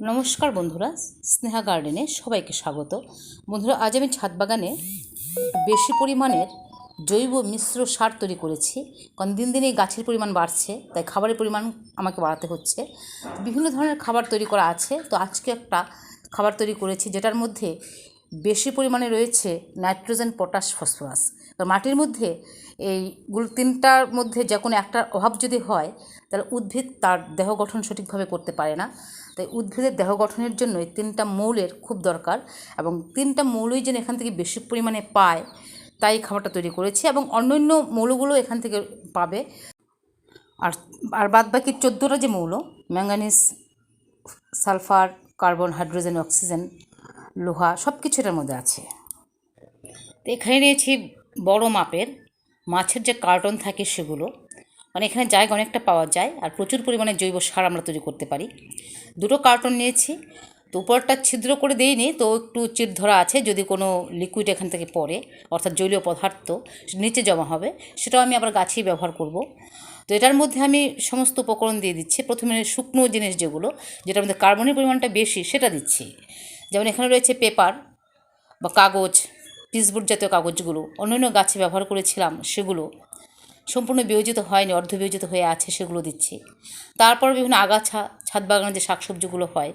নমস্কার বন্ধুরা, স্নেহা গার্ডেনে সবাইকে স্বাগত। বন্ধুরা, আজ আমি ছাদ বাগানে বেশি পরিমাণের জৈব মিশ্র সার তৈরি করেছি। কারণ দিন দিন এই গাছের পরিমাণ বাড়ছে, তাই খাবারের পরিমাণ আমাকে বাড়াতে হচ্ছে। বিভিন্ন ধরনের খাবার তৈরি করা আছে, তো আজকে একটা খাবার তৈরি করেছি, যেটার মধ্যে বেশি পরিমাণে রয়েছে নাইট্রোজেন পটাশ ফসফরাস। মাটির মধ্যে এইগুলো তিনটার মধ্যে যে কোনো একটার অভাব যদি হয়, তাহলে উদ্ভিদ তার দেহ গঠন সঠিকভাবে করতে পারে না। তাই উদ্ভিদের দেহ গঠনের জন্য এই তিনটা মৌলের খুব দরকার এবং তিনটা মৌলই যেন এখান থেকে বেশি পরিমাণে পায়, তাই খাবারটা তৈরি করেছি এবং অন্যান্য মৌলগুলো এখান থেকে পাবে। আর আর বাদ বাকি চোদ্দোটা যে মৌল manganese sulphur, carbon, hydrogen, oxygen, লোহা সব কিছু এটার মধ্যে আছে। তো এখানে নিয়েছি বড় মাপের মাছের যে কার্টন থাকে সেগুলো মানে এখানে জায়গা অনেকটা পাওয়া যায় আর প্রচুর পরিমাণে জৈব সার আমরা তৈরি করতে পারি। দুটো কার্টন নিয়েছি, তো উপরটা ছিদ্র করে দিইনি, তো একটু চিট ধরা আছে, যদি কোনো লিকুইড এখান থেকে পড়ে, অর্থাৎ জলীয় পদার্থ নিচে জমা হবে, সেটাও আমি আবার গাছেই ব্যবহার করব। তো এটার মধ্যে আমি সমস্ত উপকরণ দিয়ে দিচ্ছি, প্রথমে শুকনো জিনিস যেগুলো, যেটার মধ্যে কার্বনের পরিমাণটা বেশি, সেটা দিচ্ছি। যেমন এখানে রয়েছে পেপার বা কাগজ পিসবোর্ড জাতীয় কাগজগুলো, অন্যান্য গাছে ব্যবহার করেছিলাম সেগুলো। সম্পূর্ণ বিয়োজিত হয়নি অর্ধ বিয়োজিত হয়ে আছে সেগুলো দিচ্ছি। তারপর বিভিন্ন আগাছা, ছাদ বাগানে যে শাকসবজিগুলো হয়,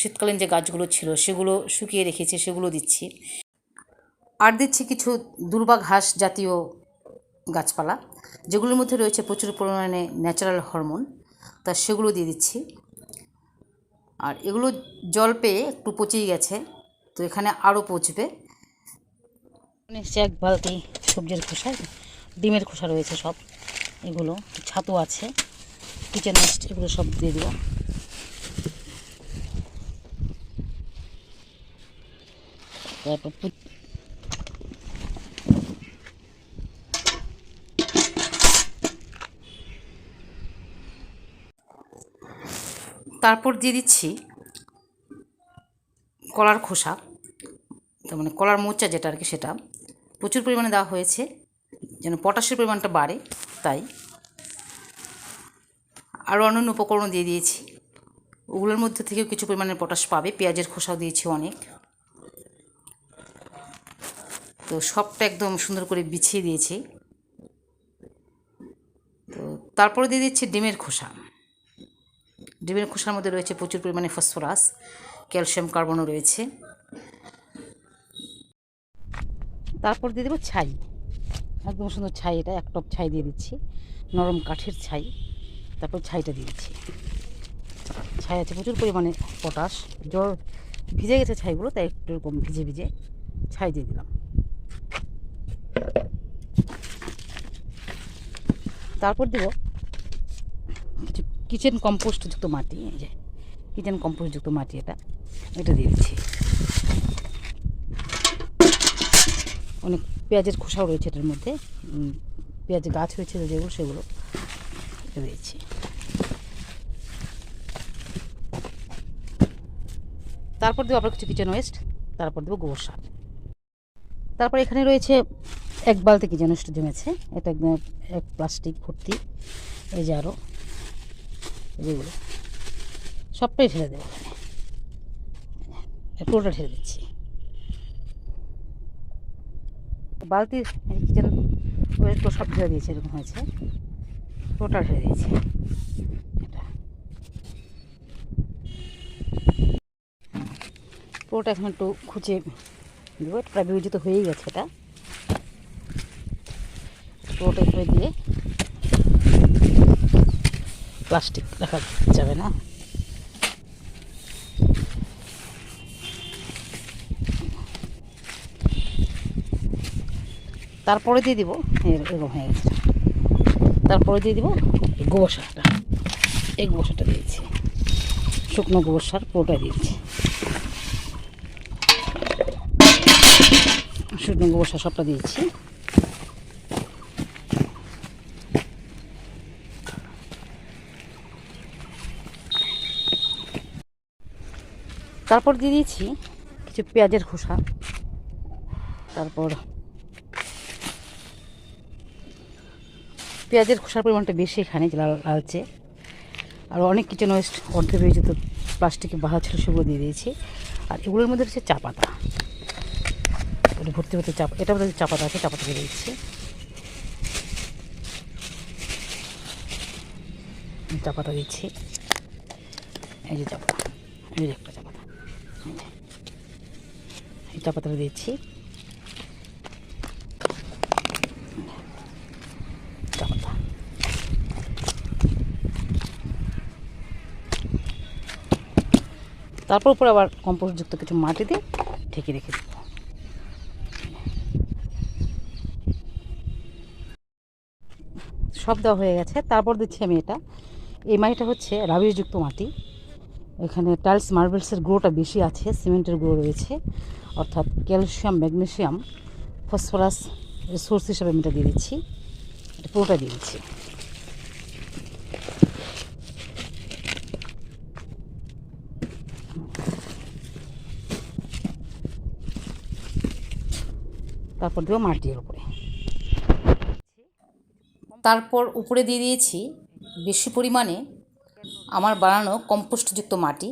শীতকালীন যে গাছগুলো ছিল সেগুলো শুকিয়ে রেখেছি, সেগুলো দিচ্ছি। আর দিচ্ছি কিছু দুর্বা ঘাস জাতীয় গাছপালা, যেগুলোর মধ্যে রয়েছে প্রচুর পরিমাণে ন্যাচারাল হরমোন তা সেগুলো দিয়ে দিচ্ছি। আর এগুলো জল পেয়ে একটু পচেই গেছে, তো এখানে আরও পচবে। এসছে এক বালতি সবজির খোসা ডিমের খোসা রয়েছে সব। এগুলো ছাতু আছে, কিচেন ওয়েস্ট এগুলো সব দিয়ে দিব। তারপর তারপর দিয়ে দিচ্ছি কলার খোসা। তার মানে কলার মোচা যেটা আর কি সেটা। প্রচুর পরিমাণে দেওয়া হয়েছে, যেন পটাশের পরিমাণটা বাড়ে, তাই। আরও অন্যান্য উপকরণ দিয়ে দিয়েছি। ওগুলোর মধ্যে থেকেও কিছু পরিমাণে পটাশ পাবে, পেঁয়াজের খোসাও দিয়েছি অনেক। তো সবটা একদম সুন্দর করে বিছিয়ে দিয়েছি। তো তারপরে দিয়ে দিচ্ছি ডিমের খোসা। ডিমের খোসার মধ্যে রয়েছে প্রচুর পরিমাণে ফসফরাস, ক্যালসিয়াম, কার্বনও রয়েছে। তারপর দিয়ে দেবো ছাই। একদম সুন্দর ছাই এটা, এক টপ ছাই দিয়ে দিচ্ছি। নরম কাঠের ছাই। তারপর ছাইটা দিয়ে দিচ্ছি। ছাই আছে প্রচুর পরিমাণে পটাশ। জল ভিজে গেছে ছাইগুলো, তাই একটু এরকম ভিজে ভিজে ছাই দিয়ে দিলাম। তারপর দেবো কিছু কিচেন কম্পোস্ট যুক্ত মাটি, এই যে কিচেন কম্পোস্ট যুক্ত মাটি এটা এটা দিয়ে দিচ্ছি। অনেক পেঁয়াজের খোসাও রয়েছে এটার মধ্যে। পেঁয়াজ গাছ হয়েছে যেগুলো, সেগুলো দিয়েছি তারপর দেবো আবার কিছু কিচেন ওয়েস্ট তারপর দেবো গোবর সার। তারপর এখানে রয়েছে এক বালতি কিচেন ওয়েস্ট জমেছে। এটা একদম এক প্লাস্টিক ভর্তি। এই যে আরও যেগুলো সবটাই ঢেলে দেবো এখানে। পুরোটা ঢেলে দিচ্ছি। বালতির কিচেন ওয়েস্টগুলো সব ঢেলে দিয়েছে, এরকম হয়েছে। পুরোটা হয়ে দিয়েছি। এটা। পুরোটা এখন একটু খুঁজে দেবো প্রায় বিবেচিত হয়েই গেছে এটা। পুরোটা দিয়ে প্লাস্টিক রাখা যাবে না। তারপরে দিয়ে দিব এরকম হয়ে গেছে। তারপরে দিয়ে দিব গোবর সারটা। এই গোবর সারটা দিয়েছি। শুকনো গোবর সার পুরোটা দিয়েছি। শুকনো গোবর সার সবটা দিয়েছি। তারপর দিয়ে দিয়েছি কিছু পেঁয়াজের খোসা। তারপর পেঁয়াজের খোসার পরিমাণটা বেশি এখানে, লাল, লালচে। আর অনেক কিচেন ওয়েস্ট অর্ধ তো প্লাস্টিকে বাঁধা ছিল, সেগুলো দিয়ে দিয়েছি। আর এগুলোর মধ্যে হচ্ছে চা পাতা। ভর্তি ভর্তি চা এটা মধ্যে চা পাতা আছে, চা পাতা দিয়ে দিচ্ছি চা পাতা দিচ্ছি। এই যে চা পাতা, এই যে একটা চা পাতা। এই চা পাতাটা দিচ্ছি। তারপর উপরে আবার কম্পোস্টযুক্ত কিছু মাটি দিয়ে ঢেকে রেখে দেবো। সব দেওয়া হয়ে গেছে। তারপর দিচ্ছি আমি এটা। এই মাটিটা হচ্ছে রাবিশযুক্ত মাটি। এখানে টাইলস মার্বেলসের গ্রোটা বেশি আছে, সিমেন্টের গুঁড়ো রয়েছে। অর্থাৎ ক্যালসিয়াম ম্যাগনেশিয়াম ফসফরাস সোর্স হিসাবে আমি এটা দিয়ে দিচ্ছি। এটা পুরোটা দিয়ে দিচ্ছি। তারপর দেবো মাটির উপরে। তারপর উপরে দিয়ে দিয়েছি বেশি পরিমাণে আমার বানানো কম্পোস্টযুক্ত মাটি,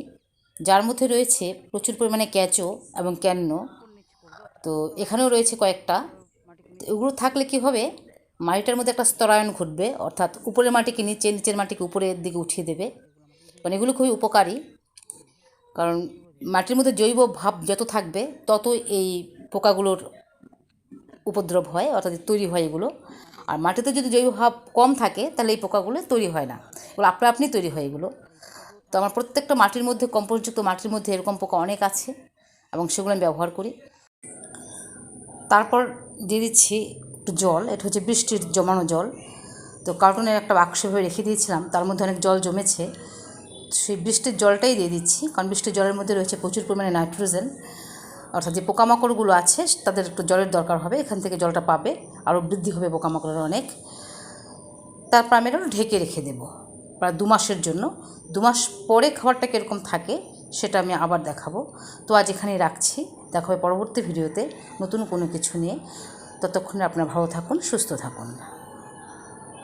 যার মধ্যে রয়েছে প্রচুর পরিমাণে ক্যাচো এবং ক্যান্ন। তো এখানেও রয়েছে কয়েকটা। এগুলো থাকলে কী হবে মাটিটার মধ্যে একটা স্তরায়ন ঘটবে, অর্থাৎ উপরের মাটিকে নিচে, নিচের মাটিকে উপরের দিকে উঠিয়ে দেবে। কারণ এগুলো খুবই উপকারী। কারণ মাটির মধ্যে জৈব ভাব যত থাকবে তত এই পোকাগুলোর উপদ্রব হয়, অর্থাৎ তৈরি হয় এগুলো। আর মাটিতে যদি জৈব ভাব কম থাকে, তাহলে এই পোকাগুলো তৈরি হয় না। এগুলো আপনা আপনি তৈরি হয় এগুলো। তো আমার প্রত্যেকটা মাটির মধ্যে, কম্পোস্টযুক্ত মাটির মধ্যে এরকম পোকা অনেক আছে এবং সেগুলো আমি ব্যবহার করি। তারপর দিয়ে দিচ্ছি একটু জল, এটা হচ্ছে বৃষ্টির জমানো জল। তো কার্টুনের একটা বাক্স ভরে রেখে দিয়েছিলাম, তার মধ্যে অনেক জল জমেছে। সেই বৃষ্টির জলটাই দিয়ে দিচ্ছি, কারণ বৃষ্টির জলের মধ্যে রয়েছে প্রচুর পরিমাণে নাইট্রোজেন। অর্থাৎ যে পোকামাকড়গুলো আছে, তাদের একটু জলের দরকার হবে, এখান থেকে জলটা পাবে, আরও বৃদ্ধি হবে পোকামাকড়ের অনেক। তারপর আমি এটা ঢেকে রেখে দেবো, প্রায় দু মাসের জন্য। দু মাস পরে খাবারটা কীরকম থাকে, সেটা আমি আবার দেখাবো। তো আজ এখানেই রাখছি। দেখা হবে পরবর্তী ভিডিওতে নতুন কোনো কিছু নিয়ে। ততক্ষণে আপনারা ভালো থাকুন, সুস্থ থাকুন।